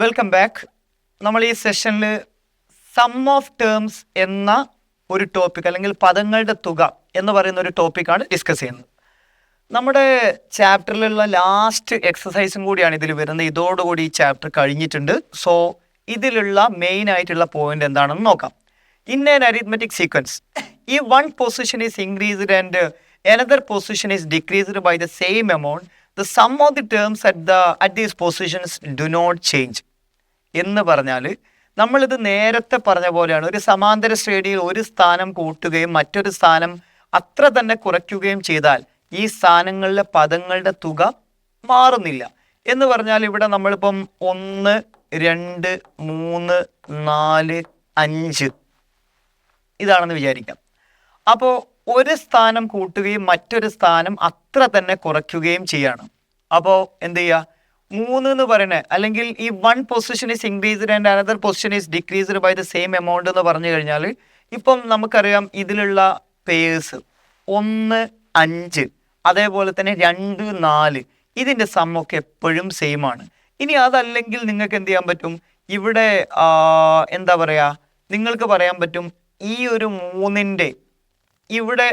Welcome back നമ്മൾ ഈ സെഷനിൽ സം ഓഫ് ടേംസ് എന്ന ഒരു ടോപ്പിക് അല്ലെങ്കിൽ പദങ്ങളുടെ തുക എന്ന് പറയുന്ന ഒരു ടോപ്പിക്കാണ് ഡിസ്കസ് ചെയ്യുന്നത്. നമ്മുടെ ചാപ്റ്ററിലുള്ള ലാസ്റ്റ് എക്സസൈസും കൂടിയാണ് ഇതിൽ വരുന്നത്. ഇതോടുകൂടി ഈ ചാപ്റ്റർ കഴിഞ്ഞിട്ടുണ്ട്. സോ ഇതിലുള്ള മെയിൻ ആയിട്ടുള്ള പോയിന്റ് എന്താണെന്ന് നോക്കാം. ഇൻ ആൻ അരിത്മെറ്റിക് സീക്വൻസ് ഈ one position is increased and another position is decreased by the same amount the sum of the terms at the at these positions do not change എന്ന് പറഞ്ഞാൽ നമ്മളിത് നേരത്തെ പറഞ്ഞ പോലെയാണ്. ഒരു സമാന്തര ശ്രേണിയിൽ ഒരു സ്ഥാനം കൂട്ടുകയും മറ്റൊരു സ്ഥാനം അത്ര തന്നെ കുറയ്ക്കുകയും ചെയ്താൽ ഈ സ്ഥാനങ്ങളിലെ പദങ്ങളുടെ തുക മാറുന്നില്ല. എന്ന് പറഞ്ഞാൽ ഇവിടെ നമ്മളിപ്പം ഒന്ന് രണ്ട് മൂന്ന് നാല് അഞ്ച് ഇതാണെന്ന് വിചാരിക്കാം. അപ്പോൾ ഒരു സ്ഥാനം കൂട്ടുകയും മറ്റൊരു സ്ഥാനം അത്ര തന്നെ കുറയ്ക്കുകയും ചെയ്യണം. അപ്പോൾ എന്ത് ചെയ്യുക മൂന്ന് എന്ന് പറയുന്നത് അല്ലെങ്കിൽ ഈ one position is increased and another position is decreased by the same amount എന്ന് പറഞ്ഞു കഴിഞ്ഞാൽ ഇപ്പം നമുക്കറിയാം ഇതിലുള്ള പേഴ്സ് ഒന്ന് അഞ്ച് അതേപോലെ തന്നെ രണ്ട് നാല് ഇതിന്റെ സമ്മൊക്കെ എപ്പോഴും സെയിം ആണ്. ഇനി അതല്ലെങ്കിൽ നിങ്ങൾക്ക് എന്ത് ചെയ്യാൻ പറ്റും? ഇവിടെ എന്താ പറയുക നിങ്ങൾക്ക് പറയാൻ പറ്റും ഈ ഒരു മൂന്നിന്റെ ഇവിടെ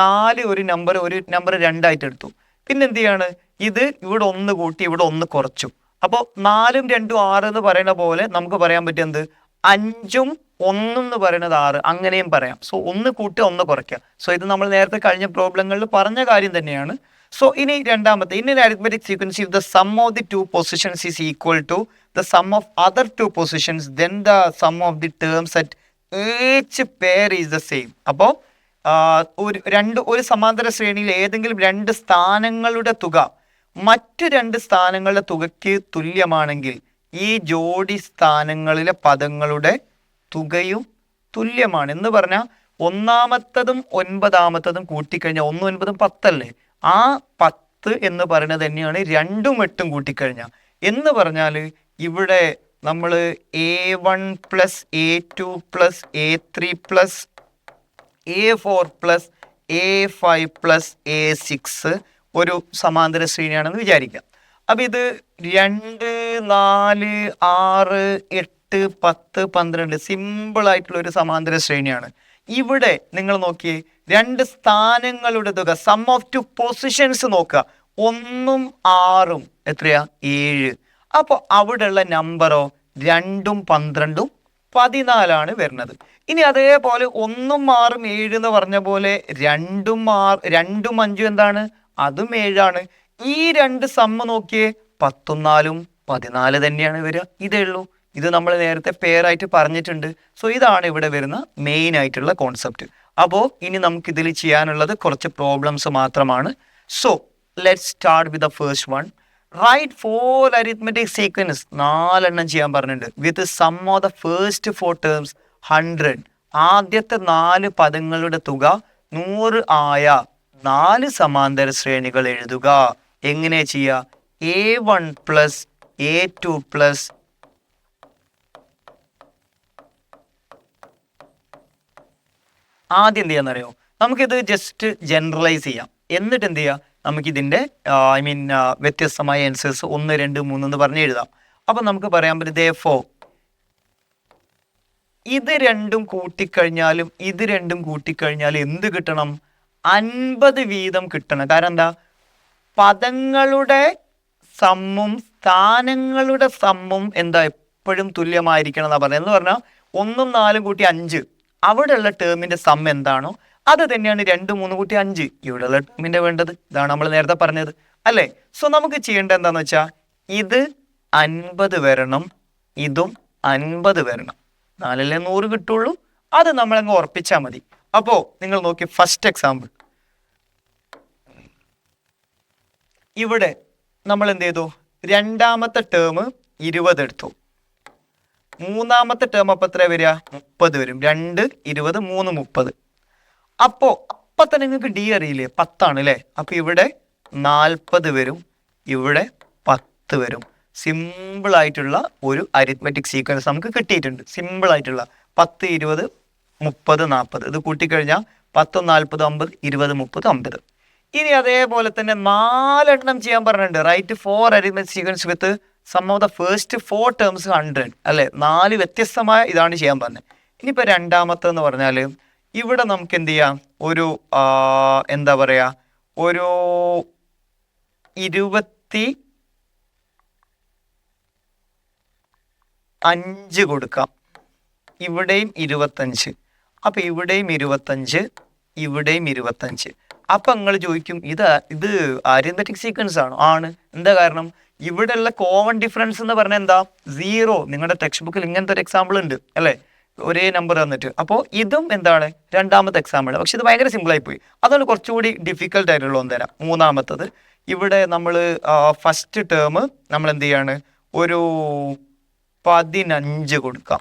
നാല് ഒരു നമ്പർ ഒരു നമ്പർ രണ്ടായിട്ട് എടുത്തു. പിന്നെ എന്ത് ചെയ്യാണ്? ഇത് ഇവിടെ ഒന്ന് കൂട്ടി ഇവിടെ ഒന്ന് കുറച്ചു. അപ്പോൾ നാലും രണ്ടും ആറ് എന്ന് പറയുന്ന പോലെ നമുക്ക് പറയാൻ പറ്റും എന്ത്? അഞ്ചും എന്ന് പറയുന്നത് ആറ്. അങ്ങനെയും പറയാം. സോ ഒന്ന് കൂട്ടി ഒന്ന് കുറയ്ക്കുക. സോ ഇത് നമ്മൾ നേരത്തെ കഴിഞ്ഞ പ്രോബ്ലങ്ങളിൽ പറഞ്ഞ കാര്യം തന്നെയാണ്. സോ ഇനി രണ്ടാമത്തെ in arithmetic sequence if the sum of the two positions is equal to the sum of other two positions then the sum of the terms at each pair is the same അപ്പോൾ ഒരു രണ്ട് ഒരു സമാന്തര ശ്രേണിയിൽ ഏതെങ്കിലും രണ്ട് സ്ഥാനങ്ങളുടെ തുക മറ്റു രണ്ട് സ്ഥാനങ്ങളുടെ തുകയ്ക്ക് തുല്യമാണെങ്കിൽ ഈ ജോഡി സ്ഥാനങ്ങളിലെ പദങ്ങളുടെ തുകയും തുല്യമാണ്. എന്ന് പറഞ്ഞാൽ ഒന്നാമത്തതും ഒൻപതാമത്തതും കൂട്ടിക്കഴിഞ്ഞാൽ ഒന്നും ഒൻപതും പത്തല്ലേ? ആ പത്ത് എന്ന് പറയുന്നത് തന്നെയാണ് രണ്ടും എട്ടും കൂട്ടിക്കഴിഞ്ഞാൽ. എന്ന് പറഞ്ഞാൽ ഇവിടെ നമ്മൾ a one plus a two plus a three plus a four plus a five plus a six ഒരു സമാന്തര ശ്രേണിയാണെന്ന് വിചാരിക്കാം. അപ്പം ഇത് രണ്ട് നാല് ആറ് എട്ട് പത്ത് പന്ത്രണ്ട് സിമ്പിളായിട്ടുള്ള ഒരു സമാന്തര ശ്രേണിയാണ് ഇവിടെ നിങ്ങൾ നോക്കിയേ രണ്ട് സ്ഥാനങ്ങളുടെ തുക സം ഓഫ് ടു പൊസിഷൻസ് നോക്കുക. ഒന്നും ആറും എത്രയാ? ഏഴ്. അപ്പോൾ അവിടെയുള്ള നമ്പറോ രണ്ടും പന്ത്രണ്ടും പതിനാലാണ് വരുന്നത്. ഇനി അതേപോലെ ഒന്നും ആറും ഏഴ് എന്ന് പറഞ്ഞ പോലെ രണ്ടും ആറ് രണ്ടും അഞ്ചും എന്താണ്? അതും ഏഴാണ്. ഈ രണ്ട് സമ്മ നോക്കിയേ പത്തും നാലും പതിനാല് തന്നെയാണ് വരിക. ഇതേ ഉള്ളൂ. ഇത് നമ്മൾ നേരത്തെ പേരായിട്ട് പറഞ്ഞിട്ടുണ്ട്. സോ ഇതാണ് ഇവിടെ വരുന്ന മെയിൻ ആയിട്ടുള്ള കോൺസെപ്റ്റ് അപ്പോൾ ഇനി നമുക്ക് ഇതിൽ ചെയ്യാനുള്ളത് കുറച്ച് പ്രോബ്ലംസ് മാത്രമാണ്. So let start with the first one write four arithmetic sequence നാലെണ്ണം ചെയ്യാൻ പറഞ്ഞിട്ടുണ്ട്. With sum of the first four terms hundred ആദ്യത്തെ നാല് പദങ്ങളുടെ തുക നൂറ് ആയ നാല് സമാന്തര ശ്രേണികൾ എഴുതുക. എങ്ങനെ ചെയ്യുക a one plus a two plus ആദ്യം എന്ത് ചെയ്യാന്നറിയോ? നമുക്കിത് ജസ്റ്റ് ജനറലൈസ് ചെയ്യാം. എന്നിട്ട് എന്ത് ചെയ്യാം? നമുക്കിതിന്റെ ഐ മീൻ വ്യത്യസ്തമായ ആൻസേഴ്സ് ഒന്ന് രണ്ട് മൂന്ന് എന്ന് പറഞ്ഞ് എഴുതാം. അപ്പം നമുക്ക് പറയാൻ പറ്റും ദേ ഫോ ഇത് രണ്ടും കൂട്ടിക്കഴിഞ്ഞാലും ഇത് രണ്ടും കൂട്ടിക്കഴിഞ്ഞാലും എന്ത് കിട്ടണം? അൻപത് വീതം കിട്ടണം. കാരണം എന്താ? പദങ്ങളുടെ സമ്മും സ്ഥാനങ്ങളുടെ സമ്മും എന്താ എപ്പോഴും തുല്യമായിരിക്കണം എന്നാ പറഞ്ഞത് എന്ന് പറഞ്ഞാൽ ഒന്നും നാലും കൂട്ടി അഞ്ച്. അവിടെയുള്ള ടേമിന്റെ സം എന്താണോ അത് തന്നെയാണ് രണ്ട് മൂന്ന് കൂട്ടി അഞ്ച്. ഇവിടെയുള്ള വേണ്ടത്. ഇതാണ് നമ്മൾ നേരത്തെ പറഞ്ഞത്. അല്ലേ? സോ നമുക്ക് ചെയ്യേണ്ടത് എന്താന്ന് വെച്ചാൽ ഇത് അൻപത് വരണം ഇതും അൻപത് വരണം. നാലല്ലേ നൂറ് കിട്ടുള്ളൂ. അത് നമ്മളങ്ങ് ഉറപ്പിച്ചാൽ മതി. അപ്പോൾ നിങ്ങൾ നോക്കി ഫസ്റ്റ് എക്സാമ്പിൾ ഇവിടെ നമ്മൾ എന്ത് ചെയ്തു? രണ്ടാമത്തെ ടേം ഇരുപത് എടുത്തു. മൂന്നാമത്തെ ടേം അപ്പം എത്ര വരിക? മുപ്പത് വരും. രണ്ട് ഇരുപത് മൂന്ന് മുപ്പത്. അപ്പോ അപ്പൊ തന്നെ നിങ്ങൾക്ക് ഡി അറിയില്ലേ? പത്താണ് അല്ലേ അപ്പൊ ഇവിടെ നാൽപ്പത് വരും. ഇവിടെ പത്ത് വരും. സിമ്പിൾ ആയിട്ടുള്ള ഒരു അരിത്മെറ്റിക് സീക്വൻസ് നമുക്ക് കിട്ടിയിട്ടുണ്ട്. സിമ്പിൾ ആയിട്ടുള്ള പത്ത് ഇരുപത് മുപ്പത് നാൽപ്പത്. ഇത് കൂട്ടിക്കഴിഞ്ഞാൽ പത്ത് നാൽപ്പത് അമ്പത് ഇരുപത് മുപ്പത് അമ്പത്. ഇനി അതേപോലെ തന്നെ നാലെണ്ണം ചെയ്യാൻ പറഞ്ഞിട്ടുണ്ട്. Write four arithmetic sequence with sum of the first four terms hundred അല്ലേ? നാല് വ്യത്യസ്തമായ ഇതാണ് ചെയ്യാൻ പറഞ്ഞത്. ഇനിയിപ്പോൾ രണ്ടാമത്തെ എന്ന് പറഞ്ഞാൽ ഇവിടെ നമുക്ക് എന്ത് ചെയ്യാം ഒരു എന്താ പറയുക ഒരു ഇരുപത്തി അഞ്ച് കൊടുക്കാം. ഇവിടെയും ഇരുപത്തഞ്ച്. അപ്പം ഇവിടെയും ഇരുപത്തഞ്ച് ഇവിടെയും ഇരുപത്തഞ്ച്. അപ്പം നിങ്ങൾ ചോദിക്കും ഇത് ഇത് ആര്യന്തറ്റിക് സീക്വൻസ് ആണോ? ആണ്. എന്താ കാരണം? ഇവിടെയുള്ള കോമൺ ഡിഫറൻസ് എന്ന് പറഞ്ഞാൽ എന്താ? സീറോ നിങ്ങളുടെ ടെക്സ്റ്റ് ബുക്കിൽ ഇങ്ങനത്തെ ഒരു എക്സാമ്പിൾ ഉണ്ട് അല്ലേ? ഒരേ നമ്പർ തന്നിട്ട് അപ്പോൾ ഇതും എന്താണ്? രണ്ടാമത്തെ എക്സാമ്പിൾ പക്ഷെ ഇത് ഭയങ്കര സിമ്പിളായി പോയി അതുകൊണ്ട് കുറച്ചുകൂടി ഡിഫിക്കൽട്ട് ആയിട്ടുള്ള ഒന്ന് തരാം. മൂന്നാമത്തത് ഇവിടെ നമ്മൾ ഫസ്റ്റ് ടേം നമ്മൾ എന്ത് ചെയ്യാണ്? ഒരു പതിനഞ്ച് കൊടുക്കാം.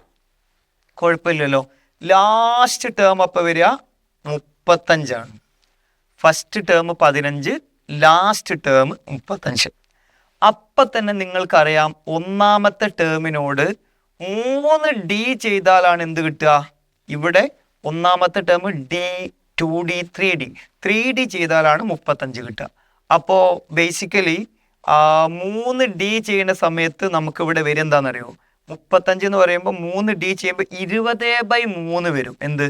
കുഴപ്പമില്ലല്ലോ. ലാസ്റ്റ് ടേം അപ്പോൾ വരിക മുപ്പത്തഞ്ചാണ്. ഫസ്റ്റ് ടേം പതിനഞ്ച് ലാസ്റ്റ് ടേം മുപ്പത്തഞ്ച്. അപ്പം തന്നെ നിങ്ങൾക്കറിയാം ഒന്നാമത്തെ ടേമിനോട് മൂന്ന് ഡി ചെയ്താലാണ് എന്ത് കിട്ടുക? ഇവിടെ ഒന്നാമത്തെ term d two d three d three d ചെയ്താലാണ് മുപ്പത്തഞ്ച് കിട്ടുക. അപ്പോൾ ബേസിക്കലി മൂന്ന് ഡി ചെയ്യുന്ന സമയത്ത് നമുക്ക് ഇവിടെ വരും എന്താണെന്നറിയോ? മുപ്പത്തഞ്ച് എന്ന് പറയുമ്പോൾ മൂന്ന് ഡി ചെയ്യുമ്പോൾ ഇരുപത് ബൈ മൂന്ന് വരും. എന്ത്?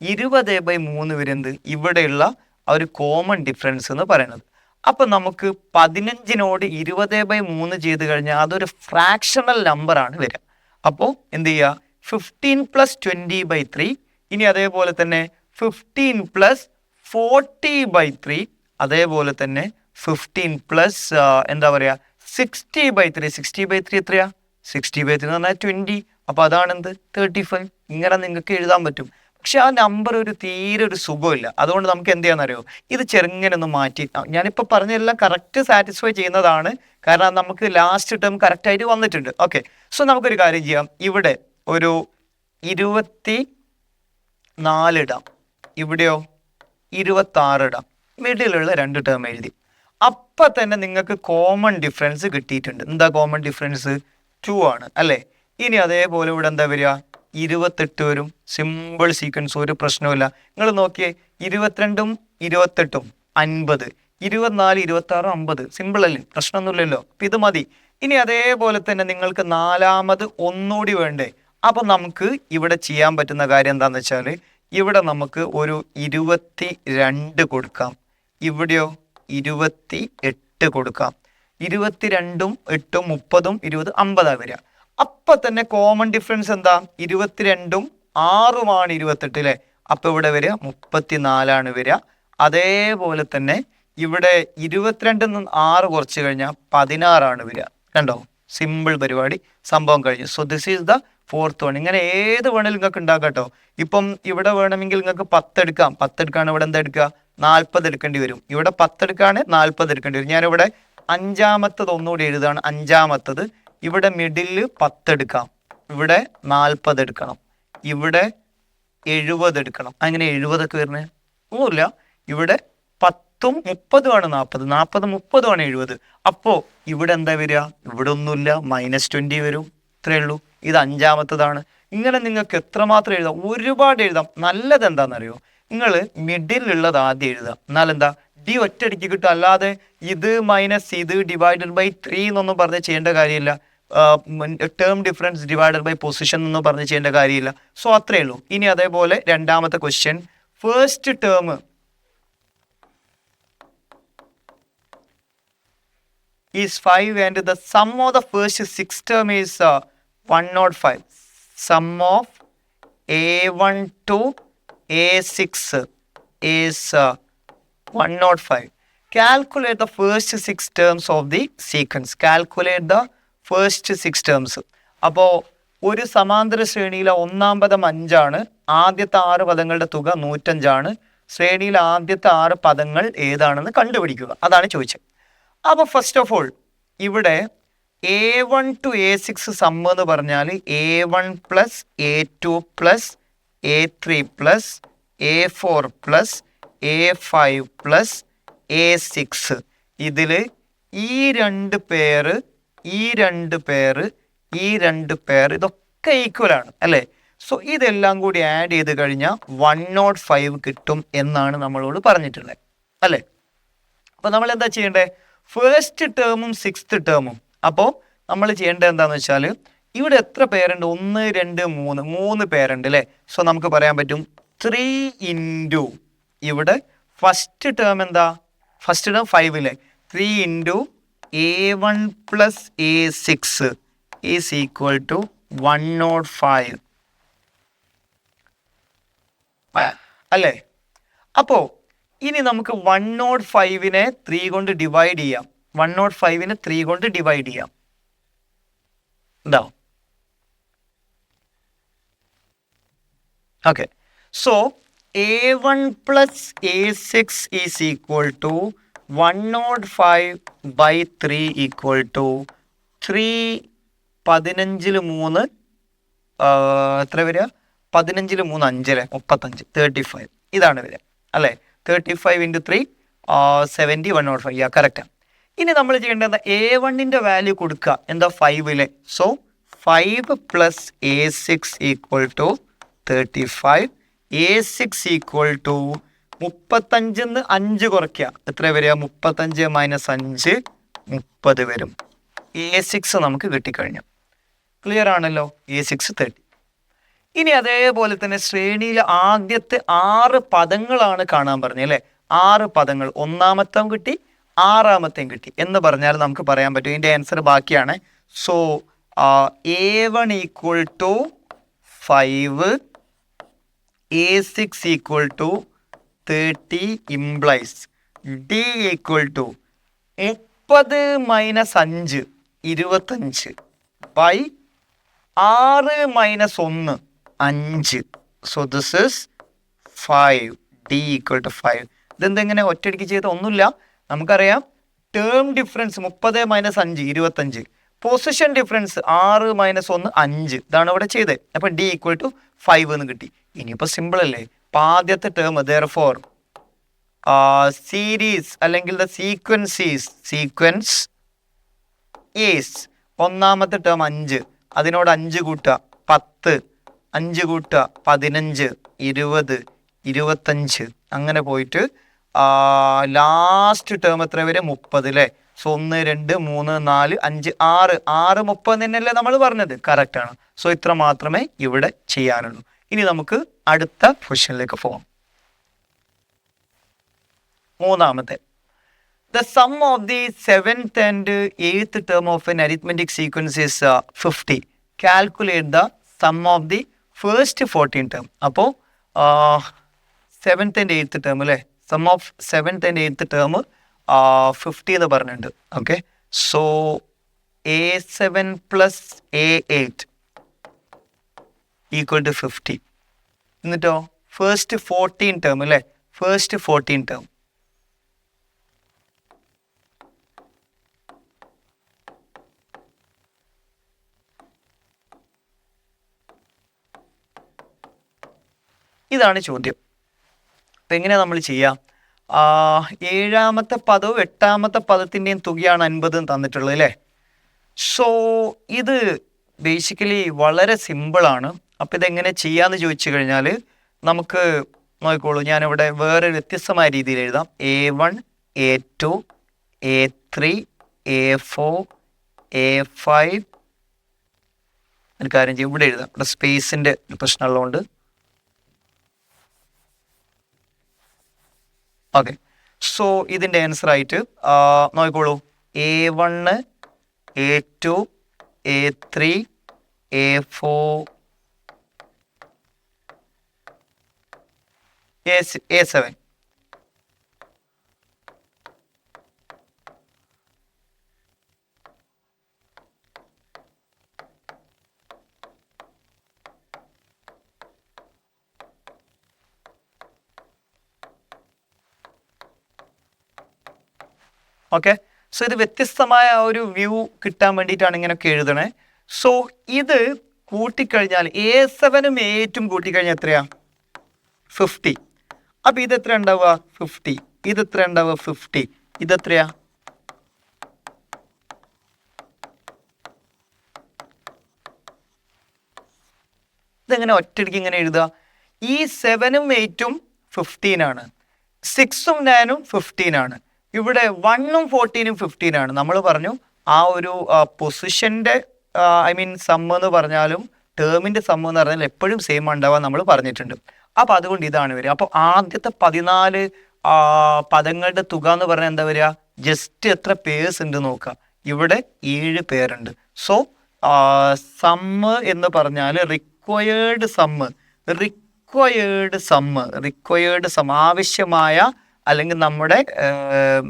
ഇരുപത് ബൈ മൂന്ന് വരും എന്ത്? ഇവിടെയുള്ള ആ ഒരു കോമൺ ഡിഫറൻസ് എന്ന് പറയുന്നത്. അപ്പം നമുക്ക് പതിനഞ്ചിനോട് ഇരുപത് ബൈ മൂന്ന് ചെയ്ത് കഴിഞ്ഞാൽ അതൊരു ഫ്രാക്ഷണൽ നമ്പറാണ് വരിക. അപ്പോൾ എന്ത് ചെയ്യുക fifteen plus twenty by three ഇനി അതേപോലെ തന്നെ fifteen plus forty by three അതേപോലെ തന്നെ ഫിഫ്റ്റീൻ പ്ലസ് എന്താ പറയുക sixty by three sixty by three എത്രയാ? സിക്സ്റ്റി ബൈ ത്രീ എന്ന് പറഞ്ഞാൽ ട്വന്റി അപ്പോൾ അതാണെന്ത്? തേർട്ടി ഫൈവ് ഇങ്ങനെ നിങ്ങൾക്ക് എഴുതാൻ പറ്റും. പക്ഷെ ആ നമ്പർ ഒരു തീരെ ഒരു സുഖമില്ല അതുകൊണ്ട് നമുക്ക് എന്ത് ചെയ്യാന്നറിയോ ഇത് ചെറുങ്ങനെ ഒന്ന് മാറ്റി. ഞാനിപ്പോൾ പറഞ്ഞതെല്ലാം കറക്റ്റ് സാറ്റിസ്ഫൈ ചെയ്യുന്നതാണ്. കാരണം നമുക്ക് ലാസ്റ്റ് ടേം കറക്റ്റായിട്ട് വന്നിട്ടുണ്ട്. ഓക്കെ സോ നമുക്കൊരു കാര്യം ചെയ്യാം. ഇവിടെ ഒരു ഇരുപത്തി നാലിടാം ഇവിടെയോ? ഇരുപത്താറിടാം മിഡിലുള്ള രണ്ട് ടേം എഴുതി. അപ്പം തന്നെ നിങ്ങൾക്ക് കോമൺ ഡിഫറൻസ് കിട്ടിയിട്ടുണ്ട്. എന്താ കോമൺ ഡിഫറൻസ് ടു ആണ്. അല്ലേ? ഇനി അതേപോലെ ഇവിടെ എന്താ വരിക? ഇരുപത്തെട്ട് വരും. സിമ്പിൾ സീക്വൻസ് ഒരു പ്രശ്നവുമില്ല. നിങ്ങൾ നോക്കിയേ ഇരുപത്തിരണ്ടും ഇരുപത്തെട്ടും അൻപത്. ഇരുപത്തിനാല് ഇരുപത്തി ആറ് അമ്പത്. സിമ്പിൾ അല്ലേ? പ്രശ്നമൊന്നുമില്ലല്ലോ. അപ്പം ഇത് മതി. ഇനി അതേപോലെ തന്നെ നിങ്ങൾക്ക് നാലാമത് ഒന്നുകൂടി വേണ്ടേ. അപ്പം നമുക്ക് ഇവിടെ ചെയ്യാൻ പറ്റുന്ന കാര്യം എന്താണെന്ന് വെച്ചാൽ ഇവിടെ നമുക്ക് ഒരു ഇരുപത്തി രണ്ട് കൊടുക്കാം. ഇവിടെയോ? ഇരുപത്തി എട്ട് കൊടുക്കാം. ഇരുപത്തിരണ്ടും എട്ടും മുപ്പതും ഇരുപത് അമ്പതാ വരിക. അപ്പൊ തന്നെ കോമൺ ഡിഫറൻസ് എന്താ? ഇരുപത്തിരണ്ടും ആറുമാണ് ഇരുപത്തെട്ട് അല്ലെ അപ്പൊ ഇവിടെ വരിക മുപ്പത്തിനാലാണ് വരിക. അതേപോലെ തന്നെ ഇവിടെ ഇരുപത്തിരണ്ടിൽ നിന്ന് ആറ് കുറച്ച് കഴിഞ്ഞാൽ പതിനാറാണ് വരിക. കണ്ടോ? സിമ്പിൾ പരിപാടി. സംഭവം കഴിഞ്ഞു. So this is the fourth one ഇങ്ങനെ ഏത് വേണേലും നിങ്ങൾക്ക് ഉണ്ടാക്കാം കേട്ടോ. ഇപ്പം ഇവിടെ വേണമെങ്കിൽ നിങ്ങൾക്ക് പത്തെടുക്കാം. പത്തെടുക്കാണ് ഇവിടെ എന്താ എടുക്കുക? നാൽപ്പത് എടുക്കേണ്ടി വരും. ഇവിടെ പത്തെടുക്കാണ് നാൽപ്പത് എടുക്കേണ്ടി വരും. ഞാനിവിടെ അഞ്ചാമത്തത് ഒന്നുകൂടി എഴുതാണ്. അഞ്ചാമത്തത് ഇവിടെ മിഡിൽ പത്തെടുക്കാം ഇവിടെ നാൽപ്പത് എടുക്കണം. ഇവിടെ എഴുപത് എടുക്കണം. അങ്ങനെ എഴുപതൊക്കെ വരുന്നത്? ഒന്നുമില്ല. ഇവിടെ പത്തും മുപ്പതുമാണ് നാൽപ്പത്. നാൽപ്പത് മുപ്പതുമാണ് എഴുപത്. അപ്പോൾ ഇവിടെ എന്താ വരിക? ഇവിടെ ഒന്നുമില്ല. മൈനസ് ട്വന്റി വരും. ഇത്രയേ ഉള്ളൂ. ഇത് അഞ്ചാമത്തതാണ്. ഇങ്ങനെ നിങ്ങൾക്ക് എത്രമാത്രം എഴുതാം? ഒരുപാട് എഴുതാം. നല്ലത് എന്താണെന്നറിയോ? നിങ്ങൾ മിഡിലുള്ളത് ആദ്യം എഴുതാം. എന്നാലെന്താ ഡി ഒറ്റയടിക്ക് കിട്ടും. അല്ലാതെ ഇത് മൈനസ് ഇത് ഡിവൈഡഡ് ബൈ ത്രീ എന്നൊന്നും പറഞ്ഞ് ചെയ്യേണ്ട കാര്യമില്ല. Term difference divided by position എന്ന് പറഞ്ഞ് ചെയ്യേണ്ട കാര്യമില്ല സോ അത്രയേ ഉള്ളൂ ഇനി അതേപോലെ രണ്ടാമത്തെ question first term is 5 and the sum of the first six term is uh, 105. Sum of A1 to A6 is uh, 105. Calculate the first six terms of the sequence. Calculate the first six terms അപ്പോൾ ഒരു സമാന്തര ശ്രേണിയിലെ ഒന്നാം പദം അഞ്ചാണ്. ആദ്യത്തെ ആറ് പദങ്ങളുടെ തുക നൂറ്റഞ്ചാണ്. ശ്രേണിയിലെ ആദ്യത്തെ ആറ് പദങ്ങൾ ഏതാണെന്ന് കണ്ടുപിടിക്കുക. അതാണ് ചോദിച്ചത്. അപ്പോൾ ഫസ്റ്റ് ഓഫ് ഓൾ ഇവിടെ a one to a six sum എന്ന് പറഞ്ഞാൽ a one plus a two plus a three plus a four plus a five plus a six ഇതിൽ ഈ രണ്ട് പേര് ഈ രണ്ട് പേര് ഈ രണ്ട് പേർ ഇതൊക്കെ ഈക്വൽ ആണ് അല്ലേ? സോ ഇതെല്ലാം കൂടി ആഡ് ചെയ്ത് കഴിഞ്ഞാൽ വൺ നോട്ട് ഫൈവ് കിട്ടും എന്നാണ് നമ്മളോട് പറഞ്ഞിട്ടുള്ളത് അല്ലേ? അപ്പോൾ നമ്മൾ എന്താ ചെയ്യേണ്ടത് ഫേസ്റ്റ് ടേമും സിക്സ്ത് ടേമും അപ്പോൾ നമ്മൾ ചെയ്യേണ്ടത് എന്താണെന്ന് വെച്ചാൽ ഇവിടെ എത്ര പേരുണ്ട് ഒന്ന് രണ്ട് മൂന്ന്. മൂന്ന് പേരുണ്ട് അല്ലേ? സോ നമുക്ക് പറയാൻ പറ്റും ത്രീ ഇന്റു ഇവിടെ ഫസ്റ്റ് ടേം എന്താ? ഫസ്റ്റ് ടേം ഫൈവ് അല്ലേ three into a one plus a six is equal to one nought five അല്ലേ? അപ്പോൾ ഇനി നമുക്ക് വൺ നോട്ട് ഫൈവിനെ ത്രീ കൊണ്ട് ഡിവൈഡ് ചെയ്യാം. വൺ നോട്ട് ഫൈവിനെ ത്രീ കൊണ്ട് ഡിവൈഡ് ചെയ്യാം. എന്താ okay so a one plus a six is equal to one nought five by three equal to three പതിനഞ്ചിൽ മൂന്ന് എത്ര വരിക? പതിനഞ്ചിൽ മൂന്ന് അഞ്ചല്ലേ മുപ്പത്തഞ്ച് തേർട്ടി ഫൈവ് ഇതാണ് വരിക അല്ലേ? Thirty five into three seventy one not five yeah കറക്റ്റാണ് ഇനി നമ്മൾ ചെയ്യേണ്ടത് എ വണ്ണിന്റെ വാല്യൂ കൊടുക്കുക. എന്താ ഫൈവിലെ so five plus a six equal to thirty five a six equal to മുപ്പത്തഞ്ചിന്ന് അഞ്ച് കുറയ്ക്കുക. എത്ര വരിക? മുപ്പത്തഞ്ച് മൈനസ് അഞ്ച് മുപ്പത് വരും. എ സിക്സ് നമുക്ക് കിട്ടിക്കഴിഞ്ഞു. ക്ലിയർ ആണല്ലോ? എ സിക്സ് തേർട്ടി ഇനി അതേപോലെ തന്നെ ശ്രേണിയിൽ ആദ്യത്തെ ആറ് പദങ്ങളാണ് കാണാൻ പറഞ്ഞത് അല്ലേ? ആറ് പദങ്ങൾ. ഒന്നാമത്തെ കിട്ടി ആറാമത്തെയും കിട്ടി. എന്ന് പറഞ്ഞാൽ നമുക്ക് പറയാൻ പറ്റും. ഇതിന്റെ ആൻസർ ബാക്കിയാണ്. So a one equal to five a six equal to thirty implies d equal to മുപ്പത് മൈനസ് അഞ്ച് ഇരുപത്തഞ്ച് ബൈ ആറ് മൈനസ് ഒന്ന് അഞ്ച്. So this is five d equal to five ഇതെന്തെങ്ങനെ ഒറ്റയടിക്ക് ചെയ്ത ഒന്നുമില്ല. നമുക്കറിയാം ടേം ഡിഫറൻസ് മുപ്പത് മൈനസ് അഞ്ച് ഇരുപത്തഞ്ച്. പൊസിഷൻ ഡിഫറൻസ് ആറ് മൈനസ് ഒന്ന് അഞ്ച്. ഇതാണ് ഇവിടെ ചെയ്തത് അപ്പം ഡി ഈക്വൽ ടു ഫൈവ് എന്ന് കിട്ടി. ഇനിയിപ്പോൾ സിമ്പിൾ അല്ലേ? അപ്പം ആദ്യത്തെ ടേം ദർ ഫോർ സീരീസ് അല്ലെങ്കിൽ ദ സീക്വൻസീസ് സീക്വൻസ് ഈസ് ഒന്നാമത്തെ ടേം അഞ്ച്. അതിനോട് അഞ്ച് കൂട്ടുക പത്ത്. അഞ്ച് കൂട്ടുക പതിനഞ്ച് ഇരുപത് ഇരുപത്തഞ്ച്. അങ്ങനെ പോയിട്ട് ലാസ്റ്റ് ടേം എത്ര വരെ? മുപ്പത് അല്ലേ സോ ഒന്ന് രണ്ട് മൂന്ന് നാല് അഞ്ച് ആറ്. ആറ് മുപ്പത് തന്നെയല്ലേ നമ്മൾ പറഞ്ഞത്? കറക്റ്റാണ് സോ ഇത്ര മാത്രമേ ഇവിടെ ചെയ്യാനുള്ളൂ. ഇനി നമുക്ക് അടുത്ത ക്വസ്റ്റ്യനിലേക്ക് പോകാം മൂന്നാമത്തെ. Sum of the seventh and eighth term of an arithmetic sequence is uh, 50. Calculate the sum of the first 14 term. അപ്പോൾ സെവൻത്ത് ആൻഡ് എയ്ത്ത് ടേം അല്ലേ sum of seventh and eighth term fifty എന്ന് പറഞ്ഞിട്ടുണ്ട്. Okay so a seven plus a eight equal to fifty എന്നിട്ടോ? First fourteen term അല്ലേ first fourteen term ഇതാണ് ചോദ്യം. അപ്പം എങ്ങനെയാ നമ്മൾ ചെയ്യുക ഏഴാമത്തെ പദവും എട്ടാമത്തെ പദത്തിന്റെയും തുകയാണ് അൻപത് തന്നിട്ടുള്ളത് അല്ലേ സോ ഇത് ബേസിക്കലി വളരെ സിമ്പിളാണ് അപ്പം ഇതെങ്ങനെ ചെയ്യാന്ന് ചോദിച്ചു കഴിഞ്ഞാൽ നമുക്ക് നോക്കിക്കോളൂ ഞാനിവിടെ വേറെ വ്യത്യസ്തമായ രീതിയിൽ എഴുതാം. A one a two a three a four a five ഒരു കാര്യം ചെയ്യും. ഇവിടെ എഴുതാം. ഇവിടെ സ്പേസിന്റെ പ്രശ്നമുള്ളതുകൊണ്ട്. ഓക്കെ സോ ഇതിന്റെ ആൻസർ ആയിട്ട് നോക്കിക്കോളൂ. A one a two a three a four a seven okay so ഇത് വ്യത്യസ്തമായ ഒരു വ്യൂ കിട്ടാൻ വേണ്ടിയിട്ടാണ് ഇങ്ങനെയൊക്കെ എഴുതണേ. സോ ഇത് കൂട്ടിക്കഴിഞ്ഞാൽ എ സെവനും എയ്റ്റും കൂട്ടിക്കഴിഞ്ഞാൽ എത്രയാ? ഫിഫ്റ്റി അപ്പം ഇത് എത്ര ഉണ്ടാവുക? ഫിഫ്റ്റി ഇത് എത്ര ഉണ്ടാവുക? ഫിഫ്റ്റി ഇതെത്രയാ? ഇതെങ്ങനെ ഒറ്റയടിക്ക് ഇങ്ങനെ എഴുതുക? ഈ സെവനും എയ്റ്റും ഫിഫ്റ്റീൻ ആണ്. സിക്സും നയനും ഫിഫ്റ്റീൻ ആണ്. ഇവിടെ വണ്ണും ഫോർട്ടീനും ഫിഫ്റ്റീൻ ആണ്. നമ്മൾ പറഞ്ഞു ആ ഒരു പൊസിഷന്റെ ഐ മീൻ സം എന്ന് പറഞ്ഞാലും ടേമിന്റെ സം എന്ന് പറഞ്ഞാൽ എപ്പോഴും സെയിം ഉണ്ടാവാൻ നമ്മൾ പറഞ്ഞിട്ടുണ്ട്. അപ്പോൾ അതുകൊണ്ട് ഇതാണ് വരിക. അപ്പോൾ ആദ്യത്തെ പതിനാല് പദങ്ങളുടെ തുക എന്ന് പറഞ്ഞാൽ എന്താ വരിക? ജസ്റ്റ് എത്ര പേഴ്സ് ഉണ്ട് നോക്കുക. ഇവിടെ ഏഴ് പേരുണ്ട് സോ സമ്മ് എന്ന് പറഞ്ഞാൽ required sum required sum required sum ആവശ്യമായ അല്ലെങ്കിൽ നമ്മുടെ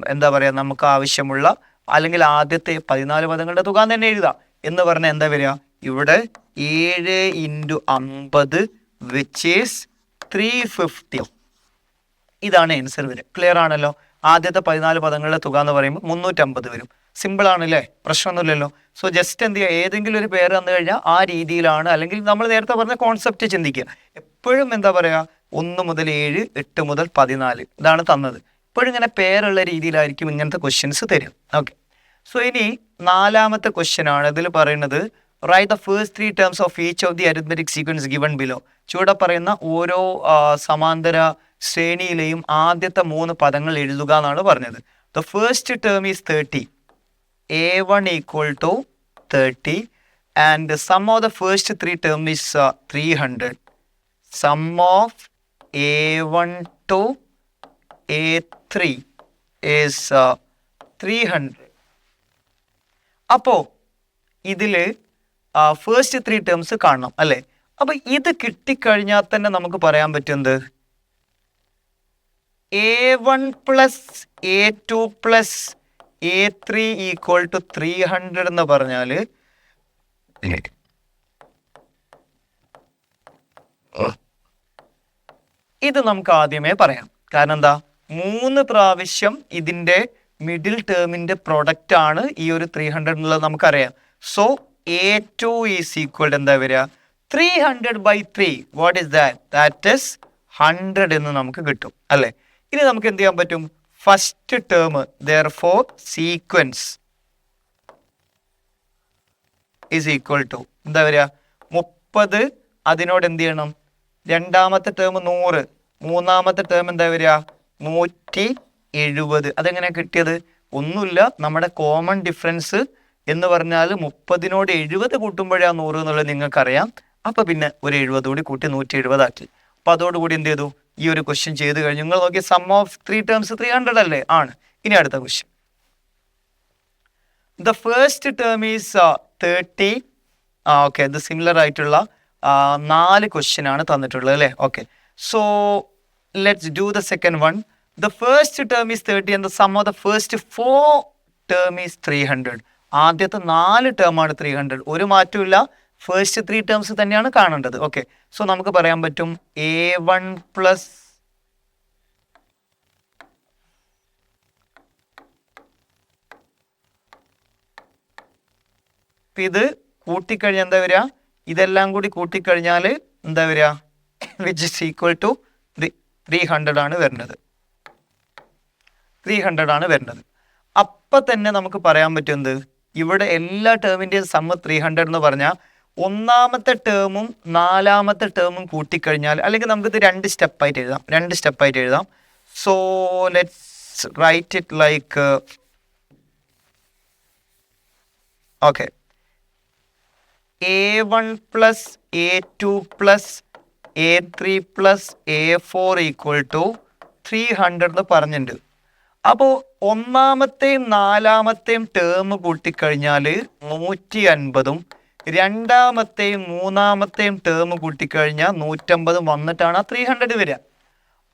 എന്താ പറയുക നമുക്ക് ആവശ്യമുള്ള അല്ലെങ്കിൽ ആദ്യത്തെ പതിനാല് പദങ്ങളുടെ തുക തന്നെ എഴുതാം. എന്ന് പറഞ്ഞാൽ എന്താ വരിക? ഇവിടെ ഏഴ് ഇന്റു അമ്പത് വിച്ച് ഈസ് ത്രീ ഫിഫ്റ്റി ഇതാണ് ആൻസർ വരിക. ക്ലിയർ ആണല്ലോ? ആദ്യത്തെ പതിനാല് പദങ്ങളുടെ തുക എന്ന് പറയുമ്പോൾ മുന്നൂറ്റമ്പത് വരും. സിമ്പിൾ ആണല്ലേ? പ്രശ്നമൊന്നുമില്ലല്ലോ. സോ ജസ്റ്റ് എന്ത് ചെയ്യുക? ഏതെങ്കിലും ഒരു പേര് തന്നു കഴിഞ്ഞാൽ ആ രീതിയിലാണ്. അല്ലെങ്കിൽ നമ്മൾ നേരത്തെ പറഞ്ഞ കോൺസെപ്റ്റ് ചിന്തിക്കുക. എപ്പോഴും എന്താ പറയുക? ഒന്ന് മുതൽ ഏഴ് എട്ട് മുതൽ പതിനാല്. ഇതാണ് തന്നത്. എപ്പോഴും ഇങ്ങനെ പേരുള്ള രീതിയിലായിരിക്കും ഇങ്ങനത്തെ ക്വസ്റ്റ്യൻസ് തരും ഓക്കെ സോ ഇനി നാലാമത്തെ ക്വസ്റ്റ്യൻ ആണ്. ഇതിൽ പറയുന്നത് write the first three terms of each of the arithmetic sequence given below ചുവടെ പറയുന്ന ഓരോ സമാന്തര ശ്രേണിയിലെയും ആദ്യത്തെ മൂന്ന് പദങ്ങൾ എഴുതുക എന്നാണ് പറഞ്ഞത്. The first term is thirty a one equal to thirty and sum of the first three term is three hundred sum of a one to a three is three hundred അപ്പോൾ ഇതിൽ ഫേസ്റ്റ് ത്രീ ടേംസ് കാണണം അല്ലേ? അപ്പോൾ ഇത് കിട്ടിക്കഴിഞ്ഞാൽ തന്നെ നമുക്ക് പറയാൻ പറ്റുന്നത്? A one plus a two plus a three equal to three hundred എന്ന് പറഞ്ഞാൽ ഇത് നമുക്ക് ആദ്യമേ പറയാം. കാരണം എന്താ? മൂന്ന് പ്രാവശ്യം ഇതിന്റെ മിഡിൽ ടേമിന്റെ പ്രൊഡക്റ്റ് ആണ് ഈ ഒരു ത്രീ ഹൺഡ്രഡ് എന്നുള്ളത് നമുക്കറിയാം. So a two is equal എന്താ വരിക? Three hundred by three what is that that is hundred എന്ന് നമുക്ക് കിട്ടും അല്ലേ? ഇനി നമുക്ക് എന്ത് ചെയ്യാൻ പറ്റും? First term therefore sequence is equal to എന്താ വരിക? മുപ്പത്. അതിനോട് എന്ത് ചെയ്യണം? രണ്ടാമത്തെ ടേം നൂറ്. മൂന്നാമത്തെ ടേം എന്താ വരിക? നൂറ്റി എഴുപത്. അതെങ്ങനെയാണ് കിട്ടിയത്? ഒന്നുമില്ല. നമ്മുടെ കോമൺ ഡിഫറൻസ് എന്ന് പറഞ്ഞാൽ മുപ്പതിനോട് എഴുപത് കൂട്ടുമ്പോഴാണ് നൂറ് എന്നുള്ളത് നിങ്ങൾക്കറിയാം. അപ്പൊ പിന്നെ ഒരു എഴുപത് കൂടി കൂട്ടി നൂറ്റി എഴുപതാക്കി. അപ്പൊ അതോടുകൂടി എന്ത് ചെയ്തു? ഈ ഒരു ക്വസ്റ്റ്യൻ ചെയ്ത് കഴിഞ്ഞു. നിങ്ങൾ നോക്കിയ sum of three terms three hundred അല്ലേ? ആണ്. ഇനി അടുത്ത question the first term is thirty ആ ഓക്കെ ഇത് സിമിലർ ആയിട്ടുള്ള നാല് ക്വസ്റ്റ്യൻ ആണ് തന്നിട്ടുള്ളത് അല്ലേ? Okay so let's do the second one the first term is thirty and the sum of the first four term is three hundred ആദ്യത്തെ നാല് term ആണ് ത്രീ ഹൺഡ്രഡ് ഒരു മാറ്റമില്ല ഫസ്റ്റ് ത്രീ ടേംസ് തന്നെയാണ് കാണേണ്ടത്. ഓക്കെ സോ നമുക്ക് പറയാൻ പറ്റും എ വൺ പ്ലസ് ഇത് കൂട്ടിക്കഴിഞ്ഞാൽ എന്താ വരിക? ഇതെല്ലാം കൂടി കൂട്ടിക്കഴിഞ്ഞാൽ എന്താ വരിക? Which is equal to three hundred ആണ് വരുന്നത്. ത്രീ ഹൺഡ്രഡ് ആണ് വരുന്നത്. അപ്പൊ തന്നെ നമുക്ക് പറയാൻ പറ്റുന്നത് ഇവിടെ എല്ലാ ടേമിന്റെയും സമ്മ് ത്രീ ഹൺഡ്രഡ് എന്ന് പറഞ്ഞാൽ ഒന്നാമത്തെ ടേമും നാലാമത്തെ ടേമും കൂട്ടിക്കഴിഞ്ഞാൽ അല്ലെങ്കിൽ നമുക്കിത് രണ്ട് സ്റ്റെപ്പായിട്ട് എഴുതാം. രണ്ട് സ്റ്റെപ്പായിട്ട് എഴുതാം. So let's write it like okay a one plus a two plus a three plus a four equal to three hundred എന്ന് പറഞ്ഞിട്ടുണ്ട്. അപ്പോൾ ഒന്നാമത്തെയും നാലാമത്തെയും ടേം കൂട്ടിക്കഴിഞ്ഞാൽ നൂറ്റി അൻപതും രണ്ടാമത്തെയും മൂന്നാമത്തെയും ടേം കൂട്ടിക്കഴിഞ്ഞാൽ നൂറ്റമ്പത് വന്നിട്ടാണ് ആ ത്രീ ഹൺഡ്രഡ് വരിക.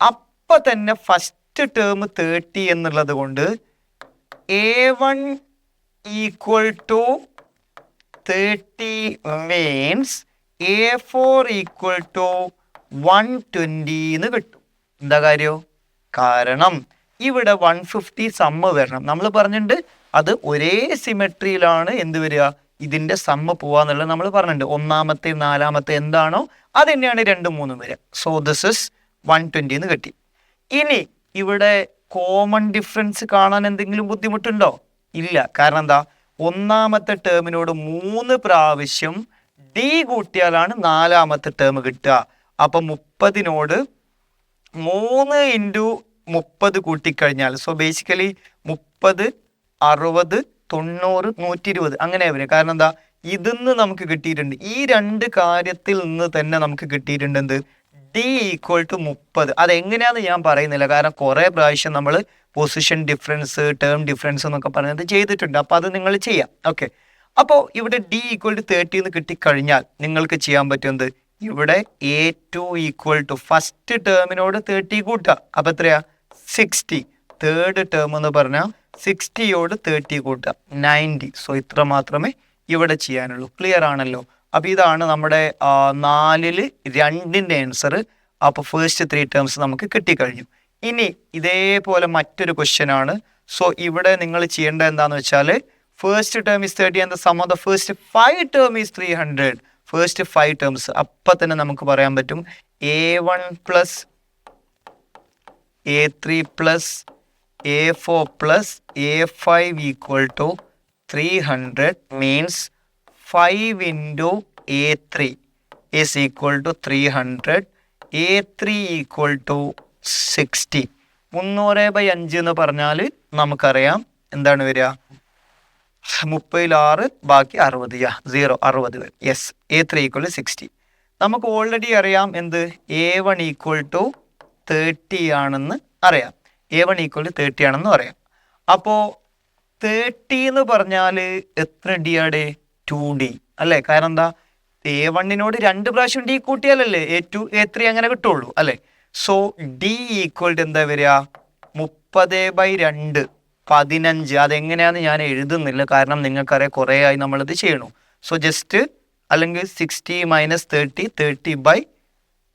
അപ്പം തന്നെ ഫസ്റ്റ് ടേം തേർട്ടി എന്നുള്ളത് കൊണ്ട് a one equal to thirty means a four equal to one twenty എന്ന് കിട്ടും. എന്താ കാര്യം? കാരണം ഇവിടെ വൺ ഫിഫ്റ്റി സമ്മ് വരണം. നമ്മൾ പറഞ്ഞിട്ടുണ്ട് അത് ഒരേ സിമെട്രിയിലാണ് എന്ത് വരിക? ഇതിന്റെ സമ്മ പോവാന്നുള്ളത് നമ്മൾ പറഞ്ഞിട്ടുണ്ട്. ഒന്നാമത്തെ നാലാമത്തെ എന്താണോ അത് തന്നെയാണ് രണ്ടും മൂന്നും വരെ so this is one twenty എന്ന് കിട്ടി. ഇനി ഇവിടെ കോമൺ ഡിഫറൻസ് കാണാൻ എന്തെങ്കിലും ബുദ്ധിമുട്ടുണ്ടോ? ഇല്ല. കാരണം എന്താ? ഒന്നാമത്തെ ടേമിനോട് മൂന്ന് പ്രാവശ്യം ഡി കൂട്ടിയാലാണ് നാലാമത്തെ ടേം കിട്ടുക. അപ്പൊ മുപ്പതിനോട് മൂന്ന് ഇന്റു മുപ്പത് കൂട്ടിക്കഴിഞ്ഞാൽ സോ ബേസിക്കലി മുപ്പത് അറുപത് തൊണ്ണൂറ് നൂറ്റി ഇരുപത് അങ്ങനെ വരും കാരണം എന്താ? ഇതിന്ന് നമുക്ക് കിട്ടിയിട്ടുണ്ട്. ഈ രണ്ട് കാര്യത്തിൽ നിന്ന് തന്നെ നമുക്ക് കിട്ടിയിട്ടുണ്ട് എന്ത്? ഡി ഈക്വൽ ടു മുപ്പത്. അതെങ്ങനെയാന്ന് ഞാൻ പറയുന്നില്ല. കാരണം കുറേ പ്രാവശ്യം നമ്മൾ പൊസിഷൻ ഡിഫറൻസ് ടേം ഡിഫറൻസ് എന്നൊക്കെ പറഞ്ഞത് ചെയ്തിട്ടുണ്ട്. അപ്പോൾ അത് നിങ്ങൾ ചെയ്യാം. ഓക്കെ അപ്പോൾ ഇവിടെ ഡി ഈക്വൽ ടു തേർട്ടി എന്ന് കിട്ടിക്കഴിഞ്ഞാൽ നിങ്ങൾക്ക് ചെയ്യാൻ പറ്റുന്നത് ഇവിടെ a two equal to first ടേമിനോട് thirty കൂട്ടുക. അപ്പം എത്രയാ? സിക്സ്റ്റി തേർഡ് ടേം എന്ന് പറഞ്ഞാൽ സിക്സ്റ്റിയോട് തേർട്ടി കൂട്ടുക. നയന്റി. സോ ഇത്ര മാത്രമേ ഇവിടെ ചെയ്യാനുള്ളൂ. ക്ലിയർ ആണല്ലോ? അപ്പോൾ ഇതാണ് നമ്മുടെ നാലിൽ രണ്ടിന്റെ ആൻസർ അപ്പോൾ ഫസ്റ്റ് ത്രീ ടേംസ് നമുക്ക് കിട്ടിക്കഴിഞ്ഞു. ഇനി ഇതേപോലെ മറ്റൊരു ക്വസ്റ്റ്യൻ ആണ്. സോ ഇവിടെ നിങ്ങൾ ചെയ്യേണ്ട എന്താണെന്ന് വെച്ചാൽ first term is thirty and sum of the first five term is three hundred first five terms അപ്പം തന്നെ നമുക്ക് പറയാൻ പറ്റും. A one plus a three plus a four plus a five equal to three hundred means five into a three is equal to three hundred a three equal to sixty മുന്നൂറ് by അഞ്ച് എന്ന് പറഞ്ഞാൽ നമുക്കറിയാം എന്താണ് വരിക? മുപ്പതിൽ ആറ് ബാക്കി അറുപത്. യാ സീറോ അറുപത്. Yes a three equal sixty നമുക്ക് ഓൾറെഡി അറിയാം എന്ത്? A one equal to thirty ആണെന്ന് അറിയാം. A one equal to thirty ആണെന്ന് പറയാം. അപ്പോൾ തേർട്ടി എന്ന് പറഞ്ഞാൽ എത്ര ഡി ആടെ? ടു ഡി അല്ലേ? കാരണം എന്താ? എ വണ്ണിനോട് രണ്ട് പ്രാവശ്യം ഡി കൂട്ടിയാലല്ലേ എ ടു എ ത്രീ അങ്ങനെ കിട്ടുള്ളൂ അല്ലേ? സോ ഡി ഈക്വൽ ടു എന്താ വരിക? മുപ്പത് ബൈ രണ്ട് പതിനഞ്ച്. അതെങ്ങനെയാണെന്ന് ഞാൻ എഴുതുന്നില്ല. കാരണം നിങ്ങൾക്കറിയാം കുറേ ആയി നമ്മളിത് ചെയ്യണു. സോ ജസ്റ്റ് അല്ലെങ്കിൽ sixty minus thirty thirty by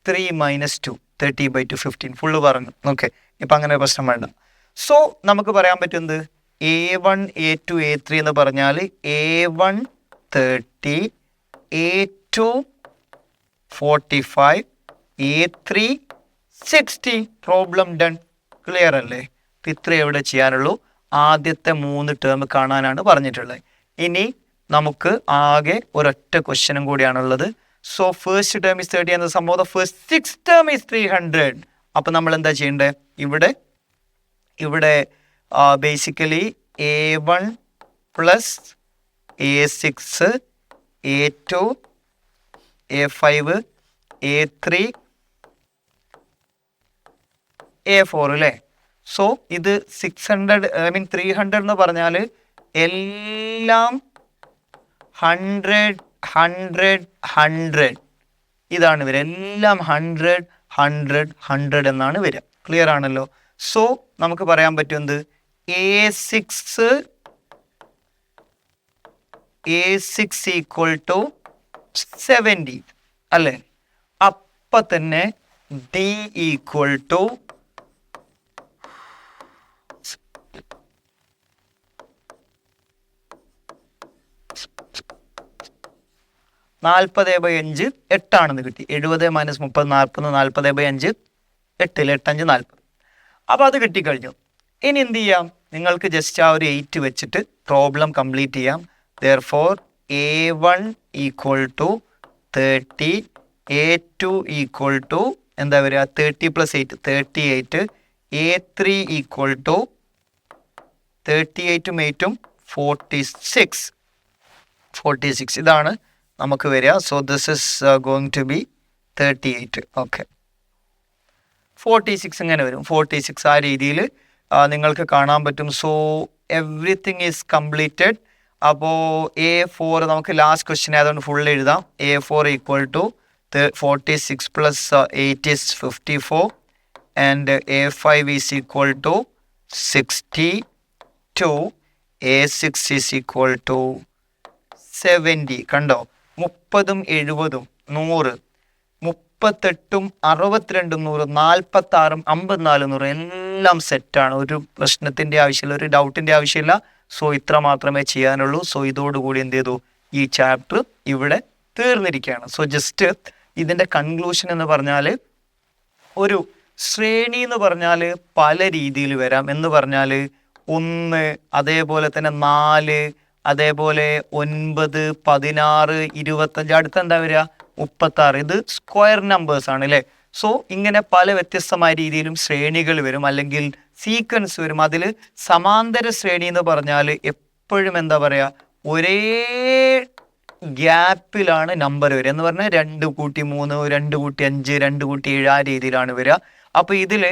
three minus two thirty by two fifteen full പറഞ്ഞു. ഓക്കെ ഇപ്പം അങ്ങനെ പ്രശ്നം വേണ്ട. സോ നമുക്ക് പറയാൻ പറ്റുന്നത് a one a two a three എന്ന് പറഞ്ഞാൽ a one thirty a two forty five a three sixty problem done clear അല്ലേ ഇത്ര എവിടെ ചെയ്യാനുള്ളൂ. ആദ്യത്തെ മൂന്ന് ടേം കാണാനാണ് പറഞ്ഞിട്ടുള്ളത്. ഇനി നമുക്ക് ആകെ ഒരൊറ്റ ക്വസ്റ്റ്യനും കൂടിയാണുള്ളത്. So first term is thirty എന്ന സംഭവം. First six term is three hundred അപ്പം നമ്മൾ എന്താ ചെയ്യേണ്ടത് ഇവിടെ ഇവിടെ basically a one plus a six a two a five a three a four അല്ലേ സോ ഇത് six hundred I mean three hundred എന്ന് പറഞ്ഞാൽ എല്ലാം ഹൺഡ്രഡ് ഹൺഡ്രഡ് ഹൺഡ്രഡ് ഇതാണ് ഇവരെല്ലാം ഹൺഡ്രഡ് ഹൺഡ്രഡ് ഹൺഡ്രഡ് എന്നാണ് വരിക. ക്ലിയർ ആണല്ലോ? സോ നമുക്ക് പറയാൻ പറ്റുന്നത് a six a six equal to seventy അല്ലേ? അപ്പം തന്നെ ഡി ഈക്വൽ ടു നാൽപ്പത് ബൈ അഞ്ച് എട്ടാണെന്ന് കിട്ടി. എഴുപത് മൈനസ് മുപ്പത് നാൽപ്പത് നാൽപ്പത് ബൈ അഞ്ച് എട്ടിൽ എട്ടഞ്ച് നാൽപ്പത് അപ്പോൾ അത് കിട്ടിക്കഴിഞ്ഞു. ഇനി എന്ത് ചെയ്യാം? നിങ്ങൾക്ക് ജസ്റ്റ് ആ ഒരു എയ്റ്റ് വെച്ചിട്ട് പ്രോബ്ലം കംപ്ലീറ്റ് ചെയ്യാം. Therefore a one equal to thirty a two equal to എന്താ വരിക? Thirty plus eight thirty eight a three equal to thirty എയ്റ്റും എയ്റ്റും ഫോർട്ടി സിക്സ് ഫോർട്ടി സിക്സ് ഇതാണ് നമുക്ക് വരിക. So this is going to be thirty eight okay forty six ഇങ്ങനെ വരും? Forty six ആ രീതിയിൽ നിങ്ങൾക്ക് കാണാൻ പറ്റും. സോ എവ്രിതിങ് ഈസ് കംപ്ലീറ്റഡ് അപ്പോൾ എ ഫോർ നമുക്ക് ലാസ്റ്റ് ക്വസ്റ്റ്യൻ ആയതുകൊണ്ട് ഫുൾ എഴുതാം. A four equal to forty six plus eight is fifty four and a five is equal to sixty two a six is equal to seventy കണ്ടോ? മുപ്പതും എഴുപതും നൂറ് മുപ്പത്തെട്ടും അറുപത്തിരണ്ടും നൂറ് നാൽപ്പത്തി ആറും അമ്പത്തിനാല് നൂറ് എല്ലാം സെറ്റാണ് ഒരു പ്രശ്നത്തിന്റെ ആവശ്യമില്ല ഒരു ഡൗട്ടിന്റെ ആവശ്യമില്ല. സോ ഇത്ര മാത്രമേ ചെയ്യാനുള്ളൂ. സോ ഇതോടുകൂടി എന്ത് ചെയ്തു? ഈ ചാപ്റ്റർ ഇവിടെ തീർന്നിരിക്കുകയാണ്. സോ ജസ്റ്റ് ഇതിന്റെ കൺക്ലൂഷൻ എന്ന് പറഞ്ഞാൽ ഒരു ശ്രേണി എന്ന് പറഞ്ഞാൽ പല രീതിയിൽ വരാം. എന്ന് പറഞ്ഞാൽ ഒന്ന് അതേപോലെ തന്നെ നാല് അതേപോലെ ഒൻപത് പതിനാറ് ഇരുപത്തഞ്ച് അടുത്ത് എന്താ വരിക? മുപ്പത്താറ്. ഇത് സ്ക്വയർ നമ്പേഴ്സ് ആണ് അല്ലേ സോ ഇങ്ങനെ പല വ്യത്യസ്തമായ രീതിയിലും ശ്രേണികൾ വരും. അല്ലെങ്കിൽ സീക്വൻസ് വരും. അതിൽ സമാന്തര ശ്രേണി എന്ന് പറഞ്ഞാൽ എപ്പോഴും എന്താ പറയുക ഒരേ ഗ്യാപ്പിലാണ് നമ്പർ വരിക. എന്ന് പറഞ്ഞാൽ രണ്ട് കൂട്ടി മൂന്ന് രണ്ട് കൂട്ടി അഞ്ച് രണ്ട് കൂട്ടി ഏഴ് ആ രീതിയിലാണ് വരിക. അപ്പോൾ ഇതിൽ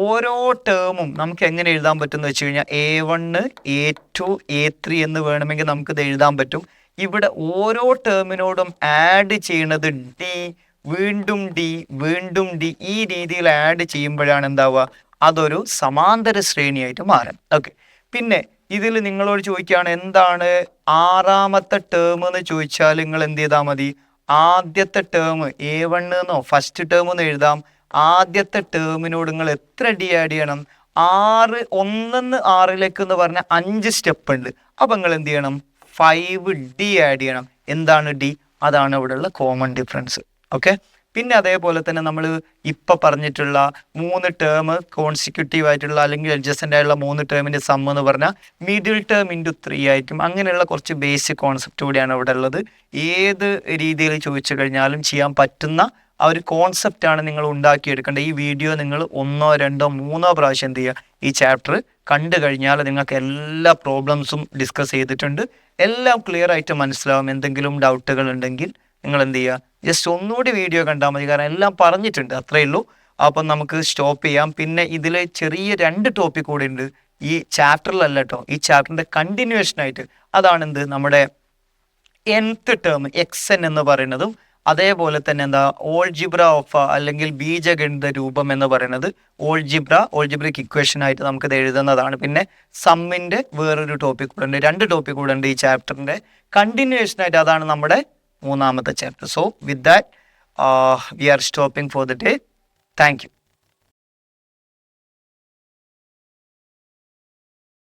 ഓരോ ടേമും നമുക്ക് എങ്ങനെ എഴുതാൻ പറ്റും എന്ന് വെച്ച് കഴിഞ്ഞാൽ a one a two a three എന്ന് വേണമെങ്കിൽ നമുക്കിത് എഴുതാൻ പറ്റും. ഇവിടെ ഓരോ ടേമിനോടും ആഡ് ചെയ്യണത് ഡി വീണ്ടും ഡി വീണ്ടും ഡി ഈ രീതിയിൽ ആഡ് ചെയ്യുമ്പോഴാണ് എന്താവുക? അതൊരു സമാന്തര ശ്രേണിയായിട്ട് മാറും. ഓക്കെ പിന്നെ ഇതിൽ നിങ്ങളോട് ചോദിക്കുകയാണ് എന്താണ് ആറാമത്തെ ടേം എന്ന് ചോദിച്ചാൽ നിങ്ങൾ എന്ത് ചെയ്താൽ മതി? ആദ്യത്തെ ടേം എ വണ്ണെന്നോ ഫസ്റ്റ് ടേം എന്ന് എഴുതാം. ആദ്യത്തെ ടേമിനോട് നിങ്ങൾ എത്ര ഡി ആഡ് ചെയ്യണം? ആറ് ഒന്നെന്ന് ആറിലേക്ക് എന്ന് പറഞ്ഞാൽ അഞ്ച് സ്റ്റെപ്പ് ഉണ്ട്. അപ്പം നിങ്ങൾ എന്ത് ചെയ്യണം? ഫൈവ് ഡി ആഡ് ചെയ്യണം. എന്താണ് ഡി അതാണ് ഇവിടെയുള്ള കോമൺ ഡിഫറൻസ് ഓക്കെ പിന്നെ അതേപോലെ തന്നെ നമ്മൾ ഇപ്പം പറഞ്ഞിട്ടുള്ള മൂന്ന് ടേം കോൺസിക്യൂട്ടീവ് ആയിട്ടുള്ള അല്ലെങ്കിൽ അഡ്ജസ്റ്റന്റ് ആയിട്ടുള്ള മൂന്ന് ടേമിന്റെ സം എന്ന് പറഞ്ഞാൽ മിഡിൽ ടേം ഇന്റു ത്രീ ആയിരിക്കും. അങ്ങനെയുള്ള കുറച്ച് ബേസിക് കോൺസെപ്റ്റ് കൂടിയാണ് ഇവിടെ ഉള്ളത് ഏത് രീതിയിൽ ചോദിച്ചു കഴിഞ്ഞാലും ചെയ്യാൻ പറ്റുന്ന ആ ഒരു കോൺസെപ്റ്റാണ് നിങ്ങൾ ഉണ്ടാക്കിയെടുക്കേണ്ടത്. ഈ വീഡിയോ നിങ്ങൾ ഒന്നോ രണ്ടോ മൂന്നോ പ്രാവശ്യം എന്ത് ചെയ്യുക ഈ ചാപ്റ്റർ കണ്ടു കഴിഞ്ഞാൽ നിങ്ങൾക്ക് എല്ലാ പ്രോബ്ലംസും ഡിസ്കസ് ചെയ്തിട്ടുണ്ട്. എല്ലാം ക്ലിയർ ആയിട്ട് മനസ്സിലാവും. എന്തെങ്കിലും ഡൗട്ടുകൾ ഉണ്ടെങ്കിൽ നിങ്ങൾ എന്ത് ചെയ്യുക ജസ്റ്റ് ഒന്നുകൂടി വീഡിയോ കണ്ടാൽ മതി. കാരണം എല്ലാം പറഞ്ഞിട്ടുണ്ട് അത്രയേ ഉള്ളൂ. അപ്പം നമുക്ക് സ്റ്റോപ്പ് ചെയ്യാം. പിന്നെ ഇതിൽ ചെറിയ രണ്ട് ടോപ്പിക് കൂടെ ഉണ്ട്. ഈ ചാപ്റ്ററിലല്ല കേട്ടോ ഈ ചാപ്റ്ററിന്റെ കണ്ടിന്യൂവേഷൻ ആയിട്ട്. അതാണെന്ത്? നമ്മുടെ എൻത്ത് ടേം എക്സ് എൻ എന്ന് പറയുന്നതും അതേപോലെ തന്നെ എന്താ ഓൾജിബ്ര ഓഫ് അല്ലെങ്കിൽ ബീജഗണിത രൂപം എന്ന് പറയുന്നത് ഓൾജിബ്ര ഓൾജിബ്രിക് ഇക്വേഷൻ ആയിട്ട് നമുക്കിത് എഴുതുന്നതാണ്. പിന്നെ സമ്മിന്റെ വേറൊരു ടോപ്പിക് കൂടെ ഉണ്ട്. രണ്ട് ടോപ്പിക് കൂടെ ഉണ്ട് ഈ ചാപ്റ്ററിന്റെ കണ്ടിന്യൂവേഷൻ ആയിട്ട് അതാണ് നമ്മുടെ മൂന്നാമത്തെ chapter so with that we are stopping for the day thank you